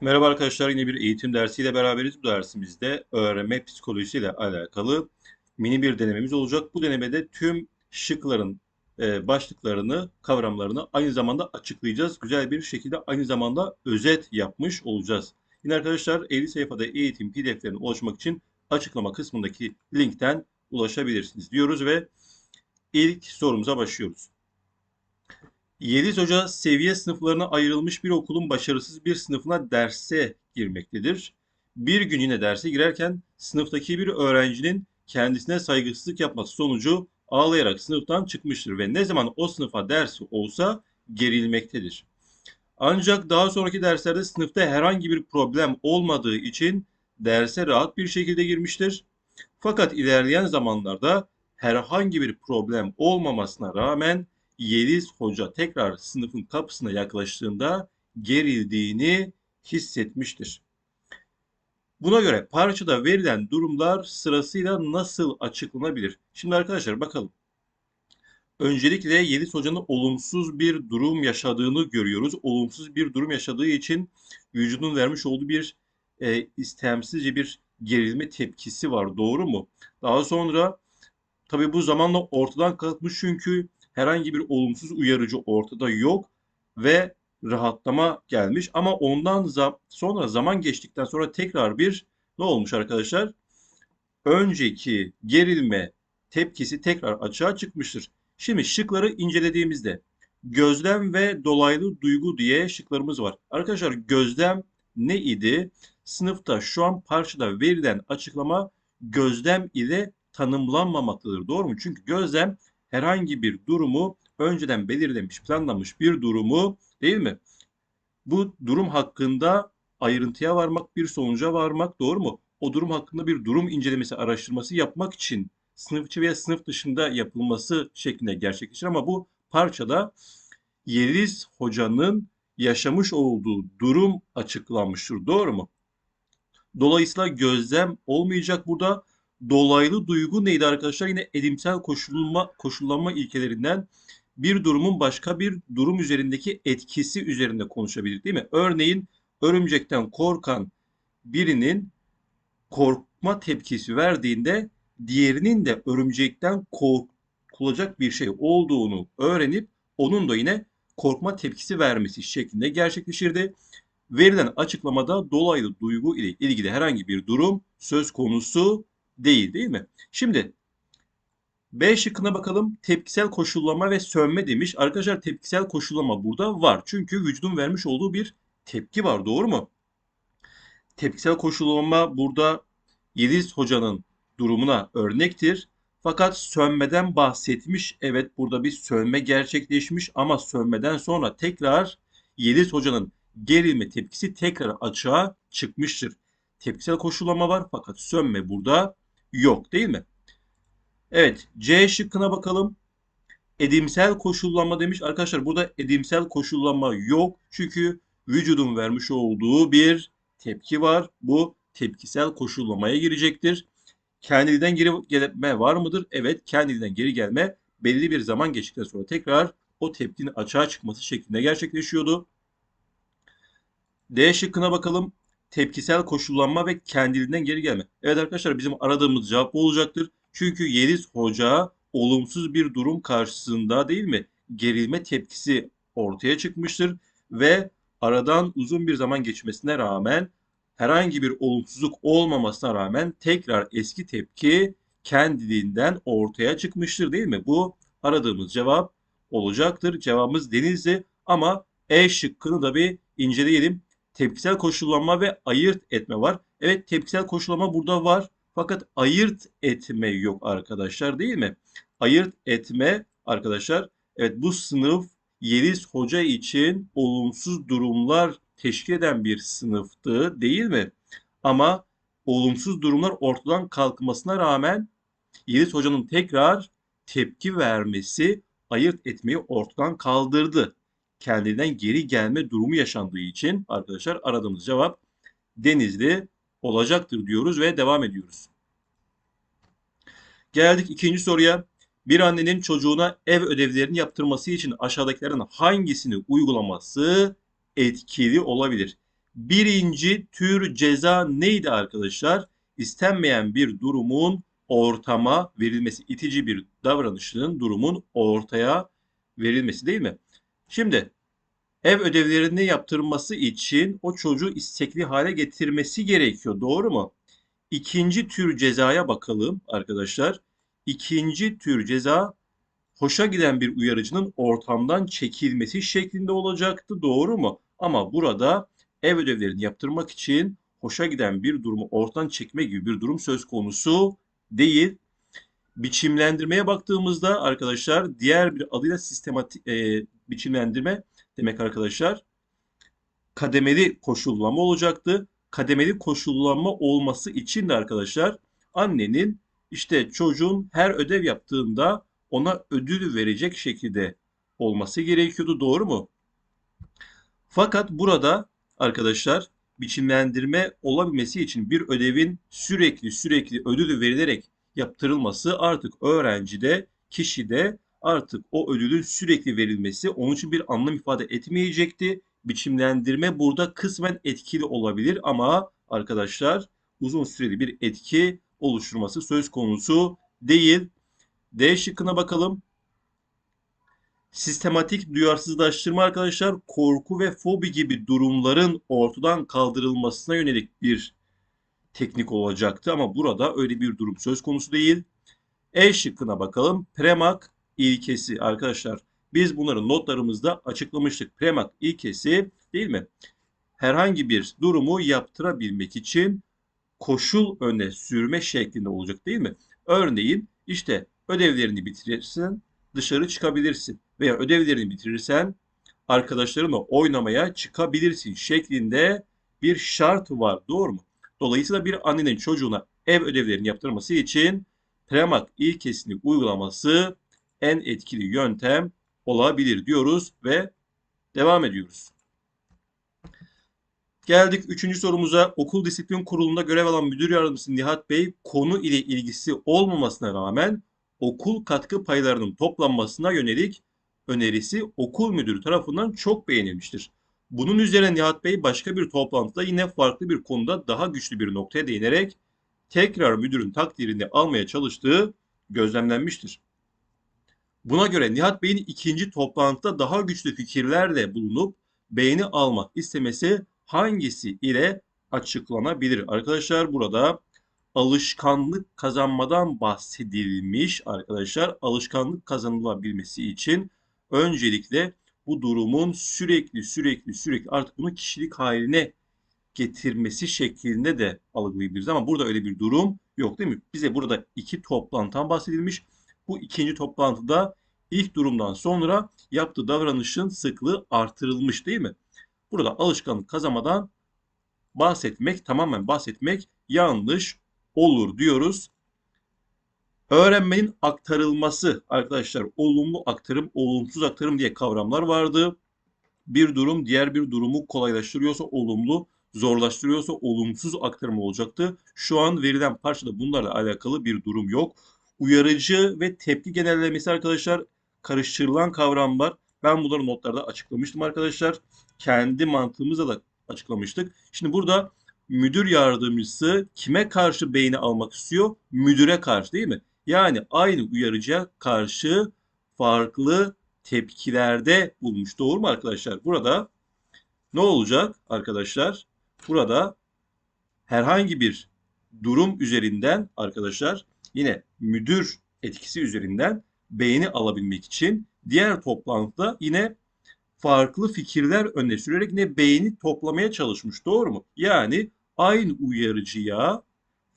Merhaba arkadaşlar, yine bir eğitim dersiyle beraberiz. Bu dersimizde öğrenme psikolojisiyle alakalı mini bir denememiz olacak. Bu denemede tüm şıkların e, başlıklarını, kavramlarını aynı zamanda açıklayacağız. Güzel bir şekilde aynı zamanda özet yapmış olacağız. Yine arkadaşlar 50 sayfada eğitim pdf'lerine ulaşmak için açıklama kısmındaki linkten ulaşabilirsiniz diyoruz ve ilk sorumuza başlıyoruz. Yeliz Hoca seviye sınıflarına ayrılmış bir okulun başarısız bir sınıfına derse girmektedir. Bir gün yine derse girerken sınıftaki bir öğrencinin kendisine saygısızlık yapması sonucu ağlayarak sınıftan çıkmıştır ve ne zaman o sınıfa dersi olsa gerilmektedir. Ancak daha sonraki derslerde sınıfta herhangi bir problem olmadığı için derse rahat bir şekilde girmiştir. Fakat ilerleyen zamanlarda herhangi bir problem olmamasına rağmen Yeliz Hoca tekrar sınıfın kapısına yaklaştığında gerildiğini hissetmiştir. Buna göre parçada verilen durumlar sırasıyla nasıl açıklanabilir? Şimdi arkadaşlar bakalım. Öncelikle Yeliz Hoca'nın olumsuz bir durum yaşadığını görüyoruz. Olumsuz bir durum yaşadığı için vücudun vermiş olduğu bir e, istemsizce bir gerilme tepkisi var. Doğru mu? Daha sonra tabii bu zamanla ortadan kalkmış çünkü herhangi bir olumsuz uyarıcı ortada yok ve rahatlama gelmiş. Ama ondan za sonra zaman geçtikten sonra tekrar bir ne olmuş arkadaşlar? Önceki gerilme tepkisi tekrar açığa çıkmıştır. Şimdi şıkları incelediğimizde gözlem ve dolaylı duygu diye şıklarımız var. Arkadaşlar gözlem ne idi? Sınıfta şu an parçada verilen açıklama gözlem ile tanımlanmamaktadır. Doğru mu? Çünkü gözlem herhangi bir durumu önceden belirlenmiş, planlanmış bir durumu değil mi? Bu durum hakkında ayrıntıya varmak, bir sonuca varmak doğru mu? O durum hakkında bir durum incelemesi, araştırması yapmak için sınıf içi veya sınıf dışında yapılması şeklinde gerçekleşir ama bu parçada Yeliz Hoca'nın yaşamış olduğu durum açıklanmıştır. Doğru mu? Dolayısıyla gözlem olmayacak burada dolaylı duygu neydi arkadaşlar? Yine edimsel koşullanma, koşullanma ilkelerinden bir durumun başka bir durum üzerindeki etkisi üzerinde konuşabilir değil mi? Örneğin örümcekten korkan birinin korkma tepkisi verdiğinde diğerinin de örümcekten korkulacak bir şey olduğunu öğrenip onun da yine korkma tepkisi vermesi şeklinde gerçekleşirdi. Verilen açıklamada dolaylı duygu ile ilgili herhangi bir durum söz konusu değil değil mi? Şimdi B şıkkına bakalım. Tepkisel koşullama ve sönme demiş. Arkadaşlar tepkisel koşullama burada var. Çünkü vücudun vermiş olduğu bir tepki var. Doğru mu? Tepkisel koşullama burada Yeliz Hoca'nın durumuna örnektir. Fakat sönmeden bahsetmiş. Evet burada bir sönme gerçekleşmiş ama sönmeden sonra tekrar Yeliz Hoca'nın gerilme tepkisi tekrar açığa çıkmıştır. Tepkisel koşullama var fakat sönme burada yok değil mi? Evet C şıkkına bakalım. Edimsel koşullanma demiş. Arkadaşlar burada edimsel koşullanma yok. Çünkü vücudun vermiş olduğu bir tepki var. Bu tepkisel koşullamaya girecektir. Kendiliğinden geri gelme var mıdır? Evet kendiliğinden geri gelme belli bir zaman geçtikten sonra tekrar o tepkinin açığa çıkması şeklinde gerçekleşiyordu. D şıkkına bakalım tepkisel koşullanma ve kendiliğinden geri gelme. Evet arkadaşlar bizim aradığımız cevap bu olacaktır. Çünkü Yeliz Hoca olumsuz bir durum karşısında değil mi? Gerilme tepkisi ortaya çıkmıştır ve aradan uzun bir zaman geçmesine rağmen herhangi bir olumsuzluk olmamasına rağmen tekrar eski tepki kendiliğinden ortaya çıkmıştır değil mi? Bu aradığımız cevap olacaktır. Cevabımız Denizli ama E şıkkını da bir inceleyelim tepkisel koşullanma ve ayırt etme var. Evet tepkisel koşullama burada var. Fakat ayırt etme yok arkadaşlar değil mi? Ayırt etme arkadaşlar. Evet bu sınıf Yeliz Hoca için olumsuz durumlar teşkil eden bir sınıftı değil mi? Ama olumsuz durumlar ortadan kalkmasına rağmen Yeliz Hoca'nın tekrar tepki vermesi ayırt etmeyi ortadan kaldırdı kendinden geri gelme durumu yaşandığı için arkadaşlar aradığımız cevap Denizli olacaktır diyoruz ve devam ediyoruz. Geldik ikinci soruya. Bir annenin çocuğuna ev ödevlerini yaptırması için aşağıdakilerden hangisini uygulaması etkili olabilir? Birinci tür ceza neydi arkadaşlar? İstenmeyen bir durumun ortama verilmesi, itici bir davranışının durumun ortaya verilmesi değil mi? Şimdi ev ödevlerini yaptırması için o çocuğu istekli hale getirmesi gerekiyor. Doğru mu? İkinci tür cezaya bakalım arkadaşlar. İkinci tür ceza hoşa giden bir uyarıcının ortamdan çekilmesi şeklinde olacaktı. Doğru mu? Ama burada ev ödevlerini yaptırmak için hoşa giden bir durumu ortadan çekme gibi bir durum söz konusu değil. Biçimlendirmeye baktığımızda arkadaşlar diğer bir adıyla sistematik e, biçimlendirme demek arkadaşlar kademeli koşullama olacaktı. Kademeli koşullanma olması için de arkadaşlar annenin işte çocuğun her ödev yaptığında ona ödül verecek şekilde olması gerekiyordu. Doğru mu? Fakat burada arkadaşlar biçimlendirme olabilmesi için bir ödevin sürekli sürekli ödülü verilerek yaptırılması artık öğrencide, kişide artık o ödülün sürekli verilmesi onun için bir anlam ifade etmeyecekti. Biçimlendirme burada kısmen etkili olabilir ama arkadaşlar uzun süreli bir etki oluşturması söz konusu değil. D şıkkına bakalım. Sistematik duyarsızlaştırma arkadaşlar korku ve fobi gibi durumların ortadan kaldırılmasına yönelik bir teknik olacaktı ama burada öyle bir durum söz konusu değil. E şıkkına bakalım. Premak ilkesi arkadaşlar. Biz bunları notlarımızda açıklamıştık. Premak ilkesi değil mi? Herhangi bir durumu yaptırabilmek için koşul öne sürme şeklinde olacak değil mi? Örneğin işte ödevlerini bitirirsin, dışarı çıkabilirsin veya ödevlerini bitirirsen arkadaşlarınla oynamaya çıkabilirsin şeklinde bir şart var. Doğru mu? Dolayısıyla bir annenin çocuğuna ev ödevlerini yaptırması için premak ilkesini uygulaması en etkili yöntem olabilir diyoruz ve devam ediyoruz. Geldik üçüncü sorumuza. Okul disiplin kurulunda görev alan müdür yardımcısı Nihat Bey konu ile ilgisi olmamasına rağmen okul katkı paylarının toplanmasına yönelik önerisi okul müdürü tarafından çok beğenilmiştir. Bunun üzerine Nihat Bey başka bir toplantıda yine farklı bir konuda daha güçlü bir noktaya değinerek tekrar müdürün takdirini almaya çalıştığı gözlemlenmiştir. Buna göre Nihat Bey'in ikinci toplantıda daha güçlü fikirlerle bulunup beğeni almak istemesi hangisi ile açıklanabilir? Arkadaşlar burada alışkanlık kazanmadan bahsedilmiş arkadaşlar. Alışkanlık kazanılabilmesi için öncelikle bu durumun sürekli sürekli sürekli artık bunu kişilik haline getirmesi şeklinde de algılayabiliriz. Ama burada öyle bir durum yok değil mi? Bize burada iki toplantıdan bahsedilmiş. Bu ikinci toplantıda ilk durumdan sonra yaptığı davranışın sıklığı artırılmış değil mi? Burada alışkanlık kazanmadan bahsetmek, tamamen bahsetmek yanlış olur diyoruz. Öğrenmenin aktarılması arkadaşlar olumlu aktarım, olumsuz aktarım diye kavramlar vardı. Bir durum diğer bir durumu kolaylaştırıyorsa olumlu, zorlaştırıyorsa olumsuz aktarım olacaktı. Şu an verilen parçada bunlarla alakalı bir durum yok. Uyarıcı ve tepki genellemesi arkadaşlar karıştırılan kavramlar. Ben bunları notlarda açıklamıştım arkadaşlar. Kendi mantığımızla da açıklamıştık. Şimdi burada müdür yardımcısı kime karşı beğeni almak istiyor? Müdüre karşı değil mi? Yani aynı uyarıcıya karşı farklı tepkilerde bulmuş. Doğru mu arkadaşlar? Burada ne olacak arkadaşlar? Burada herhangi bir durum üzerinden arkadaşlar yine müdür etkisi üzerinden beğeni alabilmek için diğer toplantıda yine farklı fikirler öne sürerek yine beğeni toplamaya çalışmış. Doğru mu? Yani aynı uyarıcıya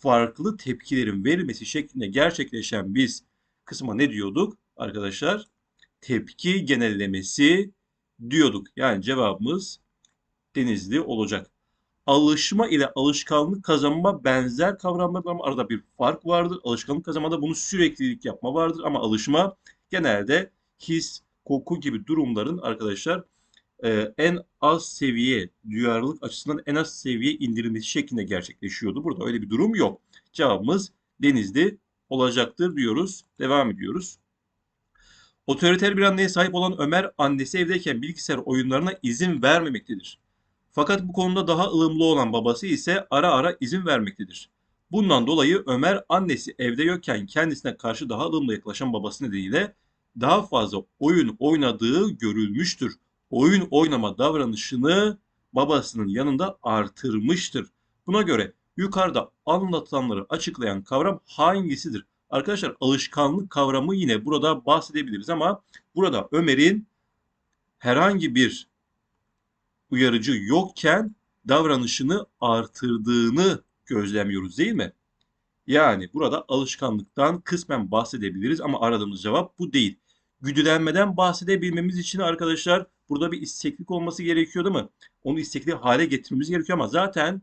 farklı tepkilerin verilmesi şeklinde gerçekleşen biz kısma ne diyorduk arkadaşlar? Tepki genellemesi diyorduk. Yani cevabımız denizli olacak. Alışma ile alışkanlık kazanma benzer kavramlar ama arada bir fark vardır. Alışkanlık kazanmada bunu süreklilik yapma vardır ama alışma genelde his, koku gibi durumların arkadaşlar e, en az seviye, duyarlılık açısından en az seviye indirilmesi şeklinde gerçekleşiyordu. Burada öyle bir durum yok. Cevabımız Denizli olacaktır diyoruz. Devam ediyoruz. Otoriter bir anneye sahip olan Ömer annesi evdeyken bilgisayar oyunlarına izin vermemektedir. Fakat bu konuda daha ılımlı olan babası ise ara ara izin vermektedir. Bundan dolayı Ömer annesi evde yokken kendisine karşı daha ılımlı yaklaşan babası nedeniyle daha fazla oyun oynadığı görülmüştür. Oyun oynama davranışını babasının yanında artırmıştır. Buna göre yukarıda anlatılanları açıklayan kavram hangisidir? Arkadaşlar alışkanlık kavramı yine burada bahsedebiliriz ama burada Ömer'in herhangi bir uyarıcı yokken davranışını artırdığını gözlemliyoruz değil mi? Yani burada alışkanlıktan kısmen bahsedebiliriz ama aradığımız cevap bu değil. Güdülenmeden bahsedebilmemiz için arkadaşlar burada bir isteklik olması gerekiyor değil mi? Onu istekli hale getirmemiz gerekiyor ama zaten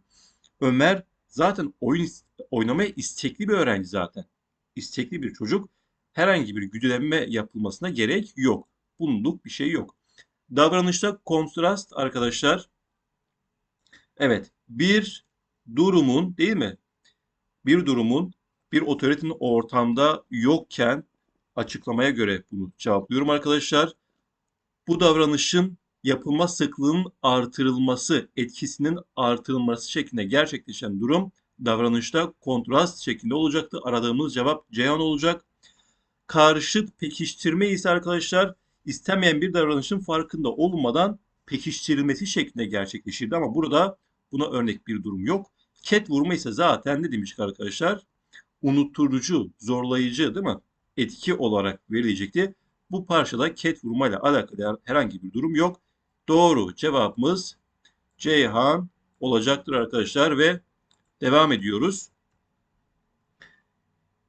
Ömer zaten oyun oynamaya istekli bir öğrenci zaten. İstekli bir çocuk. Herhangi bir güdülenme yapılmasına gerek yok. Bulunduk bir şey yok. Davranışta kontrast arkadaşlar. Evet, bir durumun değil mi? Bir durumun bir otoritenin ortamda yokken açıklamaya göre bunu cevaplıyorum arkadaşlar. Bu davranışın yapılma sıklığının artırılması, etkisinin artırılması şeklinde gerçekleşen durum davranışta kontrast şeklinde olacaktı. Aradığımız cevap Ceyhan olacak. Karşıt pekiştirme ise arkadaşlar istemeyen bir davranışın farkında olmadan pekiştirilmesi şeklinde gerçekleşirdi ama burada buna örnek bir durum yok. Ket vurma ise zaten ne demiştik arkadaşlar? Unutturucu, zorlayıcı değil mi? Etki olarak verilecekti. Bu parçada ket vurma ile alakalı herhangi bir durum yok. Doğru cevabımız Ceyhan olacaktır arkadaşlar ve devam ediyoruz.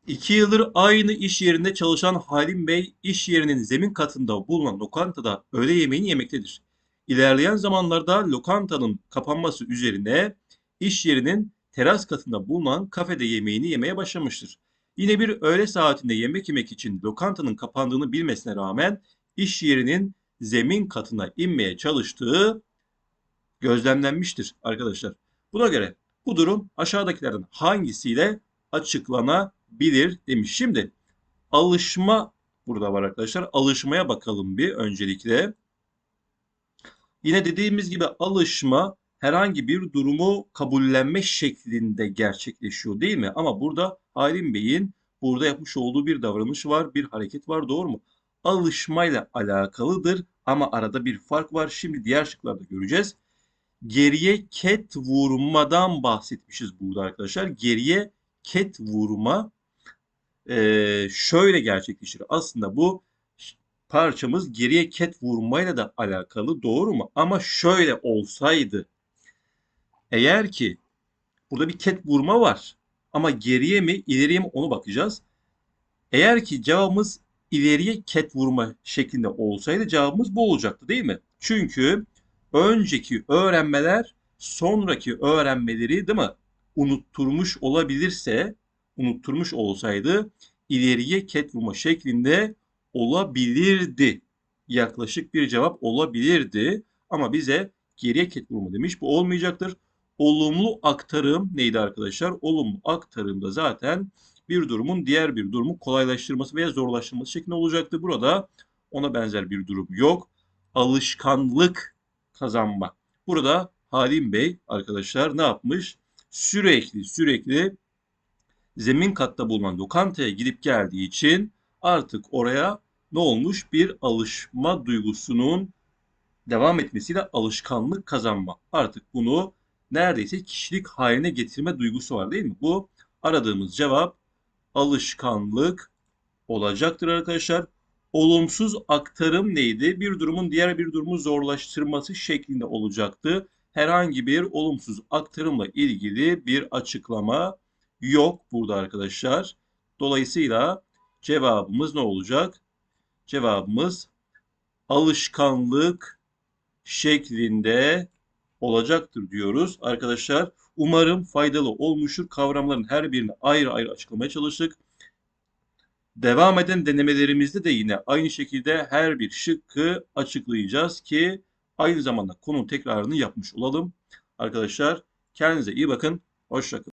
İki yıldır aynı iş yerinde çalışan Halim Bey iş yerinin zemin katında bulunan lokantada öğle yemeğini yemektedir. İlerleyen zamanlarda lokantanın kapanması üzerine iş yerinin teras katında bulunan kafede yemeğini yemeye başlamıştır. Yine bir öğle saatinde yemek yemek için lokantanın kapandığını bilmesine rağmen iş yerinin zemin katına inmeye çalıştığı gözlemlenmiştir arkadaşlar. Buna göre bu durum aşağıdakilerden hangisiyle açıklanabilir demiş. Şimdi alışma burada var arkadaşlar. Alışmaya bakalım bir öncelikle. Yine dediğimiz gibi alışma herhangi bir durumu kabullenme şeklinde gerçekleşiyor değil mi? Ama burada Halim Bey'in burada yapmış olduğu bir davranış var, bir hareket var doğru mu? Alışmayla alakalıdır ama arada bir fark var. Şimdi diğer şıklarda göreceğiz. Geriye ket vurmadan bahsetmişiz burada arkadaşlar. Geriye ket vurma e, şöyle gerçekleşir. Aslında bu parçamız geriye ket vurmayla da alakalı doğru mu? Ama şöyle olsaydı eğer ki burada bir ket vurma var ama geriye mi ileriye mi onu bakacağız. Eğer ki cevabımız ileriye ket vurma şeklinde olsaydı cevabımız bu olacaktı değil mi? Çünkü önceki öğrenmeler sonraki öğrenmeleri değil mi? Unutturmuş olabilirse, unutturmuş olsaydı ileriye ket vurma şeklinde olabilirdi. Yaklaşık bir cevap olabilirdi. Ama bize geriye ket vurma demiş. Bu olmayacaktır. Olumlu aktarım neydi arkadaşlar? Olumlu aktarımda zaten bir durumun diğer bir durumu kolaylaştırması veya zorlaştırması şeklinde olacaktı. Burada ona benzer bir durum yok. Alışkanlık kazanma. Burada Halim Bey arkadaşlar ne yapmış? Sürekli sürekli zemin katta bulunan lokantaya gidip geldiği için artık oraya ne olmuş? Bir alışma duygusunun devam etmesiyle alışkanlık kazanma. Artık bunu neredeyse kişilik haline getirme duygusu var değil mi? Bu aradığımız cevap alışkanlık olacaktır arkadaşlar. Olumsuz aktarım neydi? Bir durumun diğer bir durumu zorlaştırması şeklinde olacaktı. Herhangi bir olumsuz aktarımla ilgili bir açıklama yok burada arkadaşlar. Dolayısıyla cevabımız ne olacak? Cevabımız alışkanlık şeklinde olacaktır diyoruz arkadaşlar. Umarım faydalı olmuştur. Kavramların her birini ayrı ayrı açıklamaya çalıştık. Devam eden denemelerimizde de yine aynı şekilde her bir şıkkı açıklayacağız ki aynı zamanda konu tekrarını yapmış olalım. Arkadaşlar kendinize iyi bakın. Hoşçakalın.